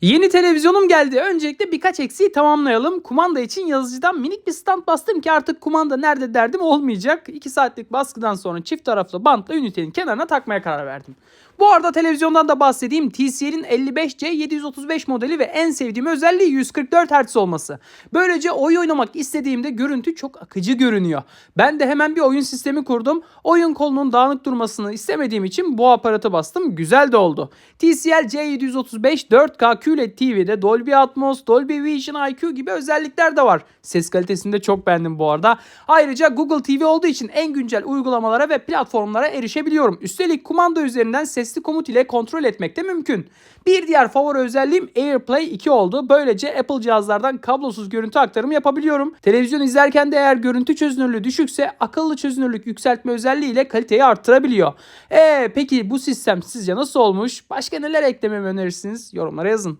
Yeni televizyonum geldi. Öncelikle birkaç eksiği tamamlayalım. Kumanda için yazıcıdan minik bir stand bastım ki artık kumanda nerede derdim olmayacak. 2 saatlik baskıdan sonra çift taraflı bantla ünitenin kenarına takmaya karar verdim. Bu arada televizyondan da bahsedeyim. TCL'in 55C 735 modeli ve en sevdiğim özelliği 144 Hz olması. Böylece oyun oynamak istediğimde görüntü çok akıcı görünüyor. Ben de hemen bir oyun sistemi kurdum. Oyun kolunun dağınık durmasını istemediğim için bu aparatı bastım. Güzel de oldu. TCL C735 4K QLED TV'de Dolby Atmos, Dolby Vision IQ gibi özellikler de var. Ses kalitesini de çok beğendim bu arada. Ayrıca Google TV olduğu için en güncel uygulamalara ve platformlara erişebiliyorum. Üstelik kumanda üzerinden sesli komut ile kontrol etmek de mümkün. Bir diğer favori özelliğim AirPlay 2 oldu. Böylece Apple cihazlardan kablosuz görüntü aktarımı yapabiliyorum. Televizyon izlerken de eğer görüntü çözünürlüğü düşükse akıllı çözünürlük yükseltme özelliği ile kaliteyi arttırabiliyor. Eee peki bu sistem sizce nasıl olmuş? Başka neler eklememi önerirsiniz? Yorumlara yazın.